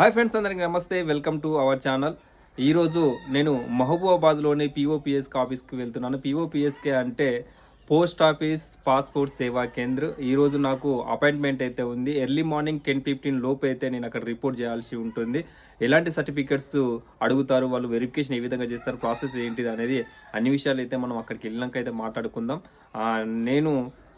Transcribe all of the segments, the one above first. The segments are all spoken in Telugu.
హాయ్ ఫ్రెండ్స్ అందరికీ నమస్తే. Welcome to our channel. ఈరోజు నేను మహబూబాబాద్లోని పిఓపిఎస్కి ఆఫీస్కి వెళ్తున్నాను. పిఓపిఎస్కే అంటే పోస్ట్ ఆఫీస్ పాస్పోర్ట్ సేవా కేంద్ర ఈరోజు నాకు అపాయింట్మెంట్ అయితే ఉంది. ఎర్లీ మార్నింగ్ టెన్ ఫిఫ్టీన్ లోపు అయితే నేను అక్కడ రిపోర్ట్ చేయాల్సి ఉంటుంది. ఎలాంటి సర్టిఫికెట్స్ అడుగుతారు వాళ్ళు వెరిఫికేషన్ ఏ విధంగా చేస్తారు ప్రాసెస్ ఏంటిది అనేది అన్ని విషయాలు అయితే మనం అక్కడికి వెళ్ళినాక అయితే మాట్లాడుకుందాం. నేను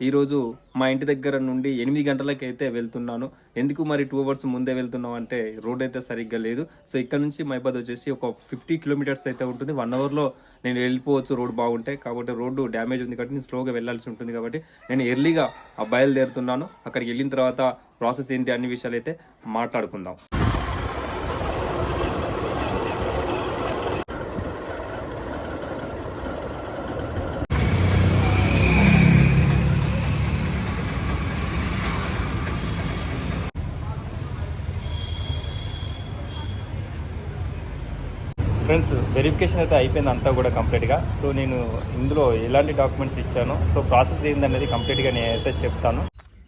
ఈరోజు మా ఇంటి దగ్గర నుండి ఎనిమిది గంటలకైతే అయితే వెళ్తున్నాను. ఎందుకు మరి టూ అవర్స్ ముందే వెళ్తున్నాం అంటే రోడ్ అయితే సరిగ్గా లేదు. సో ఇక్కడ నుంచి మైబాద్ వచ్చేసి ఒక ఫిఫ్టీ కిలోమీటర్స్ అయితే ఉంటుంది. వన్ అవర్లో నేను వెళ్ళిపోవచ్చు రోడ్ బాగుంటే. కాబట్టి రోడ్డు డ్యామేజ్ ఉంది కాబట్టి నేను స్లోగా వెళ్ళాల్సి ఉంటుంది కాబట్టి నేను ఎర్లీగా ఆ బయలుదేరుతున్నాను. అక్కడికి వెళ్ళిన తర్వాత ప్రాసెస్ ఏంటి అన్ని విషయాలు అయితే మాట్లాడుకుందాం. ఫ్రెండ్స్ వెరిఫికేషన్ అయితే అయిపోయింది అంతా కూడా కంప్లీట్గా. సో నేను ఇందులో ఎలాంటి డాక్యుమెంట్స్ ఇచ్చానో సో ప్రాసెస్ ఏందనేది కంప్లీట్గా నేనైతే చెప్తాను.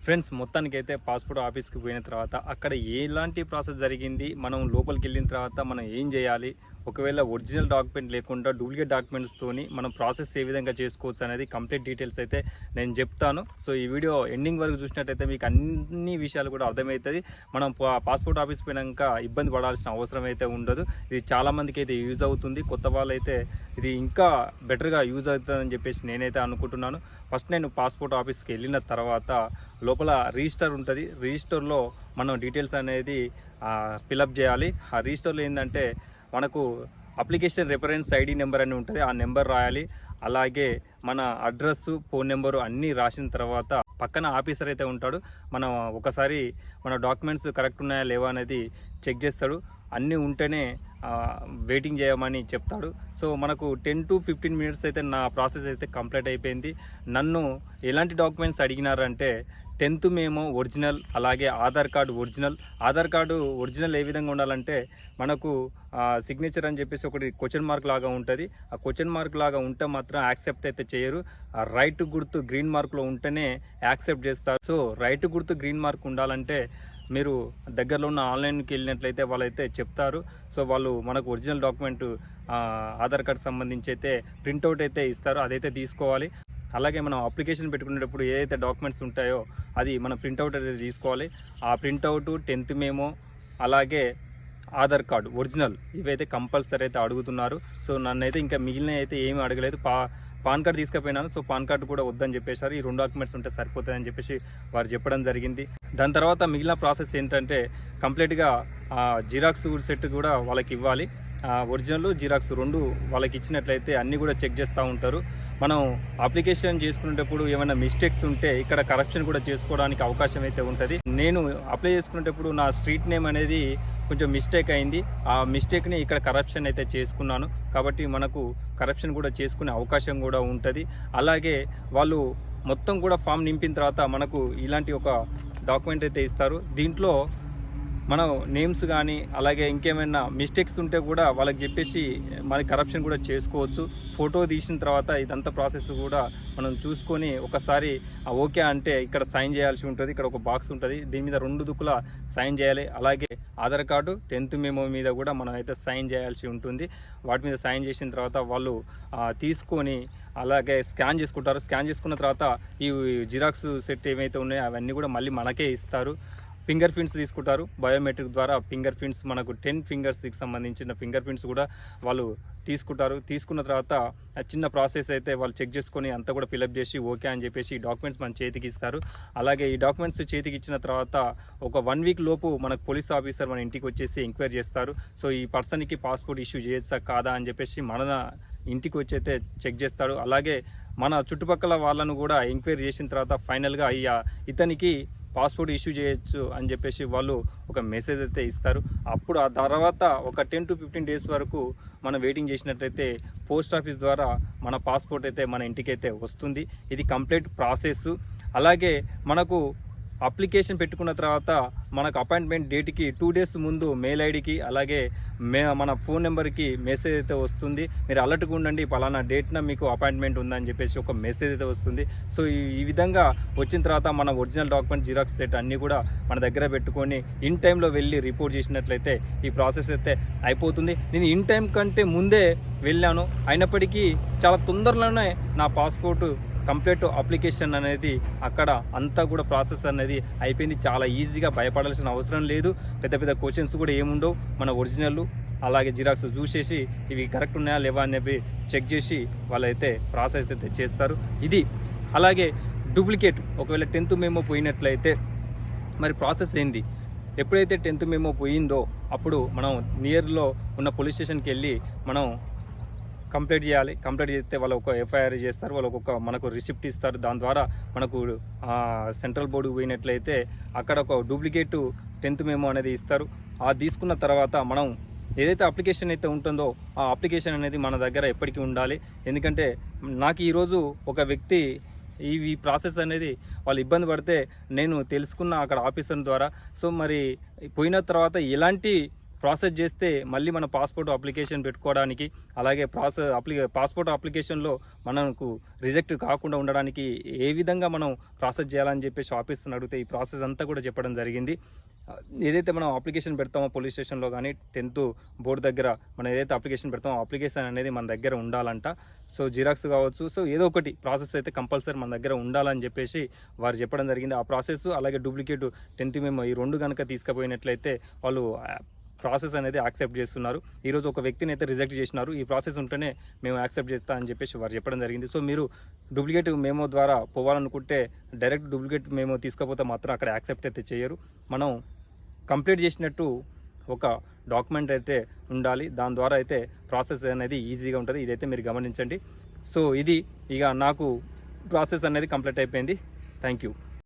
ఫ్రెండ్స్ మొత్తానికి అయితే పాస్పోర్ట్ ఆఫీస్కి పోయిన తర్వాత అక్కడ ఎలాంటి ప్రాసెస్ జరిగింది మనం లోపలికి వెళ్ళిన తర్వాత మనం ఏం చేయాలి ఒకవేళ ఒరిజినల్ డాక్యుమెంట్ లేకుండా డూప్లికేట్ డాక్యుమెంట్స్తోని మనం ప్రాసెస్ ఏ విధంగా చేసుకోవచ్చు అనేది కంప్లీట్ డీటెయిల్స్ అయితే నేను చెప్తాను. సో ఈ వీడియో ఎండింగ్ వరకు చూసినట్టయితే మీకు అన్ని విషయాలు కూడా అర్థమవుతుంది. మనం పాస్పోర్ట్ ఆఫీస్ పోయినాక ఇబ్బంది పడాల్సిన అవసరం అయితే ఉండదు. ఇది చాలామందికి అయితే యూజ్ అవుతుంది. కొత్త వాళ్ళైతే ఇది ఇంకా బెటర్గా యూజ్ అవుతుందని చెప్పేసి నేనైతే అనుకుంటున్నాను. ఫస్ట్ నేను పాస్పోర్ట్ ఆఫీస్కి వెళ్ళిన తర్వాత లోపల రిజిస్టర్ ఉంటుంది. రిజిస్టర్లో మనం డీటెయిల్స్ అనేది ఫిలప్ చేయాలి. ఆ రిజిస్టర్లో ఏంటంటే మనకు అప్లికేషన్ రెఫరెన్స్ ఐడి నెంబర్ అని ఉంటుంది. ఆ నెంబర్ రాయాలి. అలాగే మన అడ్రస్ ఫోన్ నెంబరు అన్నీ రాసిన తర్వాత పక్కన ఆఫీసర్ అయితే ఉంటాడు. మనం ఒకసారి మన డాక్యుమెంట్స్ కరెక్ట్ ఉన్నాయా లేవా అనేది చెక్ చేస్తాడు. అన్నీ ఉంటేనే వెయిటింగ్ చేయమని చెప్తాడు. సో మనకు టెన్ టు ఫిఫ్టీన్ మినిట్స్ అయితే నా ప్రాసెస్ అయితే కంప్లీట్ అయిపోయింది. నన్ను ఎలాంటి డాక్యుమెంట్స్ అడిగినారంటే టెన్త్ మేము ఒరిజినల్ అలాగే Aadhaar card original. Aadhaar card original ఏ విధంగా ఉండాలంటే మనకు సిగ్నేచర్ అని చెప్పేసి ఒకటి క్వశ్చన్ మార్క్ లాగా ఉంటుంది. ఆ క్వశ్చన్ మార్క్ లాగా ఉంటే మాత్రం యాక్సెప్ట్ అయితే చేయరు. ఆ రైట్ గుర్తు గ్రీన్ మార్క్లో ఉంటేనే యాక్సెప్ట్ చేస్తారు. సో రైట్ గుర్తు గ్రీన్ మార్క్ ఉండాలంటే మీరు దగ్గరలో ఉన్న ఆన్లైన్కి వెళ్ళినట్లయితే వాళ్ళైతే చెప్తారు. సో వాళ్ళు మనకు ఒరిజినల్ డాక్యుమెంట్ ఆధార్ కార్డ్ సంబంధించి అయితే ప్రింట్అవుట్ అయితే ఇస్తారు. అదైతే తీసుకోవాలి. అలాగే మనం అప్లికేషన్ పెట్టుకునేటప్పుడు ఏదైతే డాక్యుమెంట్స్ ఉంటాయో అది మనం ప్రింట్అవుట్ అయితే తీసుకోవాలి. ఆ ప్రింట్అవుట్ టెన్త్ మేమో అలాగే ఆధార్ కార్డు ఒరిజినల్ ఇవైతే కంపల్సరీ అయితే అడుగుతున్నారు. సో నన్ను అయితే ఇంకా మిగిలిన అయితే ఏమీ అడగలేదు. పా పాన్ కార్డు తీసుకుపోయినాను. సో పాన్ కార్డు కూడా వద్దని చెప్పేశారు. ఈ రెండు డాక్యుమెంట్స్ ఉంటే సరిపోతుందని చెప్పేసి వారు చెప్పడం జరిగింది. దాని తర్వాత మిగిలిన ప్రాసెస్ ఏంటంటే కంప్లీట్గా జిరాక్స్ సెట్ కూడా వాళ్ళకి ఇవ్వాలి. ఒరిజినల్ జిరాక్స్ రెండు వాళ్ళకి ఇచ్చినట్లయితే అన్నీ కూడా చెక్ చేస్తూ ఉంటారు. మనం అప్లికేషన్ చేసుకునేటప్పుడు ఏమైనా మిస్టేక్స్ ఉంటే ఇక్కడ కరప్షన్ కూడా చేసుకోవడానికి అవకాశం అయితే ఉంటుంది. నేను అప్లై చేసుకునేటప్పుడు నా స్ట్రీట్ నేమ్ అనేది కొంచెం మిస్టేక్ అయింది. ఆ మిస్టేక్ని ఇక్కడ కరప్షన్ అయితే చేసుకున్నాను. కాబట్టి మనకు కరప్షన్ కూడా చేసుకునే అవకాశం కూడా ఉంటుంది. అలాగే వాళ్ళు మొత్తం కూడా ఫామ్ నింపిన తర్వాత మనకు ఇలాంటి ఒక డాక్యుమెంట్ అయితే ఇస్తారు. దీంట్లో మనం నేమ్స్ కానీ అలాగే ఇంకేమైనా మిస్టేక్స్ ఉంటే కూడా వాళ్ళకి చెప్పేసి మన కరప్షన్ కూడా చేసుకోవచ్చు. ఫోటో తీసిన తర్వాత ఇదంతా ప్రాసెస్ కూడా మనం చూసుకొని ఒకసారి ఓకే అంటే ఇక్కడ సైన్ చేయాల్సి ఉంటుంది ఇక్కడ ఒక బాక్స్ ఉంటుంది దీని మీద రెండు దుక్కుల సైన్ చేయాలి అలాగే ఆధార్ కార్డు టెన్త్ మెమో మీద కూడా మనం అయితే సైన్ చేయాల్సి ఉంటుంది. వాటి మీద సైన్ చేసిన తర్వాత వాళ్ళు తీసుకొని అలాగే స్కాన్ చేసుకుంటారు. స్కాన్ చేసుకున్న తర్వాత ఈ జిరాక్స్ సెట్ ఏమైతే ఉన్నాయో అవన్నీ కూడా మళ్ళీ మనకే ఇస్తారు. ఫింగర్ ప్రింట్స్ తీసుకుంటారు. బయోమెట్రిక్ ద్వారా ఫింగర్ ప్రింట్స్ మనకు టెన్ ఫింగర్స్కి సంబంధించిన ఫింగర్ ప్రింట్స్ కూడా వాళ్ళు తీసుకుంటారు. తీసుకున్న తర్వాత ఆ చిన్న ప్రాసెస్ అయితే వాళ్ళు చెక్ చేసుకొని అంతా కూడా ఫిలప్ చేసి ఓకే అని చెప్పేసి ఈ డాక్యుమెంట్స్ మన చేతికి ఇస్తారు. అలాగే ఈ డాక్యుమెంట్స్ చేతికి ఇచ్చిన తర్వాత ఒక వన్ వీక్ లోపు మనకు పోలీస్ ఆఫీసర్ మన ఇంటికి వచ్చేసి ఎంక్వైరీ చేస్తారు. సో ఈ పర్సన్కి పాస్పోర్ట్ ఇష్యూ చేయొచ్చా కాదా అని చెప్పేసి మన ఇంటికి వచ్చి అయితే చెక్ చేస్తాడు అలాగే మన చుట్టుపక్కల వాళ్ళను కూడా ఎంక్వైరీ చేసిన తర్వాత ఫైనల్గా అయ్యా ఇతనికి పాస్పోర్ట్ ఇష్యూ చేయొచ్చు అని చెప్పేసి వాళ్ళు ఒక మెసేజ్ అయితే ఇస్తారు. అప్పుడు ఆ తర్వాత ఒక టెన్ టు ఫిఫ్టీన్ డేస్ వరకు మనం వెయిటింగ్ చేసినట్లయితే పోస్ట్ ఆఫీస్ ద్వారా మన పాస్పోర్ట్ అయితే మన ఇంటికైతే వస్తుంది. ఇది కంప్లీట్ ప్రాసెస్. అలాగే మనకు అప్లికేషన్ పెట్టుకున్న తర్వాత మనకు అపాయింట్మెంట్ డేట్కి టూ డేస్ ముందు మెయిల్ ఐడికి అలాగే మే మన ఫోన్ నెంబర్కి మెసేజ్ అయితే వస్తుంది. మీరు అలర్ట్గా ఉండండి పలానా డేట్న మీకు అపాయింట్మెంట్ ఉందని చెప్పేసి ఒక మెసేజ్ అయితే వస్తుంది. సో ఈ విధంగా వచ్చిన తర్వాత మన ఒరిజినల్ డాక్యుమెంట్ జిరాక్స్ సెట్ అన్నీ కూడా మన దగ్గర పెట్టుకొని ఇన్ టైంలో వెళ్ళి రిపోర్ట్ చేసినట్లయితే ఈ ప్రాసెస్ అయితే అయిపోతుంది. నేను ఇన్ టైం కంటే ముందే వెళ్ళాను. అయినప్పటికీ చాలా తొందరలోనే నా పాస్పోర్ట్ కంప్లీట్ అప్లికేషన్ అనేది అక్కడ అంతా కూడా ప్రాసెస్ అనేది అయిపోయింది. చాలా ఈజీగా భయపడాల్సిన అవసరం లేదు. పెద్ద పెద్ద క్వశ్చన్స్ కూడా ఏముండవు. మన ఒరిజినల్ అలాగే జిరాక్స్ చూసేసి ఇవి కరెక్ట్ ఉన్నాయా లేవా అనేవి చెక్ చేసి వాళ్ళైతే ప్రాసెస్ అయితే చేస్తారు. ఇది అలాగే డూప్లికేట్ ఒకవేళ టెన్త్ మేమో పోయినట్లయితే మరి ప్రాసెస్ ఏంది? ఎప్పుడైతే టెన్త్ మేమో పోయిందో అప్పుడు మనం నియర్లో ఉన్న పోలీస్ స్టేషన్కి వెళ్ళి మనం కంప్లీట్ చేయాలి. కంప్లీట్ చేస్తే వాళ్ళు ఒక ఎఫ్ఐఆర్ చేస్తారు. వాళ్ళు ఒక్కొక్క మనకు రిసిప్ట్ ఇస్తారు. దాని ద్వారా మనకు సెంట్రల్ బోర్డుకు పోయినట్లయితే అక్కడ ఒక డూప్లికేట్ టెన్త్ మేమో అనేది ఇస్తారు. ఆ తీసుకున్న తర్వాత మనం ఏదైతే అప్లికేషన్ అయితే ఉంటుందో ఆ అప్లికేషన్ అనేది మన దగ్గర ఎప్పటికీ ఉండాలి. ఎందుకంటే నాకు ఈరోజు ఒక వ్యక్తి ఈ ఈ ప్రాసెస్ అనేది వాళ్ళు ఇబ్బంది పడితే నేను తెలుసుకున్న అక్కడ ఆఫీసర్ ద్వారా. సో మరి పోయిన తర్వాత ఎలాంటి ప్రాసెస్ చేస్తే మళ్ళీ మన పాస్పోర్ట్ అప్లికేషన్ పెట్టుకోవడానికి అలాగే ప్రాసెస్ అప్లి పాస్పోర్ట్ అప్లికేషన్లో మనకు రిజెక్ట్ కాకుండా ఉండడానికి ఏ విధంగా మనం ప్రాసెస్ చేయాలని చెప్పేసి ఆఫీసర్ని అడిగితే ఈ ప్రాసెస్ అంతా కూడా చెప్పడం జరిగింది. ఏదైతే మనం అప్లికేషన్ పెడతామో పోలీస్ స్టేషన్లో కానీ టెన్త్ బోర్డు దగ్గర మనం ఏదైతే అప్లికేషన్ పెడతామో అప్లికేషన్ అనేది మన దగ్గర ఉండాలంట. సో జిరాక్స్ కావచ్చు సో ఏదో ఒకటి ప్రాసెస్ అయితే కంపల్సరీ మన దగ్గర ఉండాలని చెప్పేసి వారు చెప్పడం జరిగింది. ఆ ప్రాసెస్ అలాగే డూప్లికేట్ టెన్త్ మేము ఈ రెండు కనుక తీసుకుపోయినట్లయితే వాళ్ళు ప్రాసెస్ అనేది యాక్సెప్ట్ చేస్తున్నారు. ఈరోజు ఒక వ్యక్తిని అయితే రిజెక్ట్ చేసినారు. ఈ ప్రాసెస్ ఉంటేనే మేము యాక్సెప్ట్ చేస్తా అని చెప్పేసి వారు చెప్పడం జరిగింది. సో మీరు డూప్లికేట్ మేమో ద్వారా పోవాలనుకుంటే డైరెక్ట్ డూప్లికేట్ మేమో తీసుకపోతే మాత్రం అక్కడ యాక్సెప్ట్ అయితే చేయరు. మనం కంప్లీట్ చేసినట్టు ఒక డాక్యుమెంట్ అయితే ఉండాలి. దాని ద్వారా అయితే ప్రాసెస్ అనేది ఈజీగా ఉంటుంది. ఇదైతే మీరు గమనించండి. సో ఇది ఇక నాకు ప్రాసెస్ అనేది కంప్లీట్ అయిపోయింది. Thank you.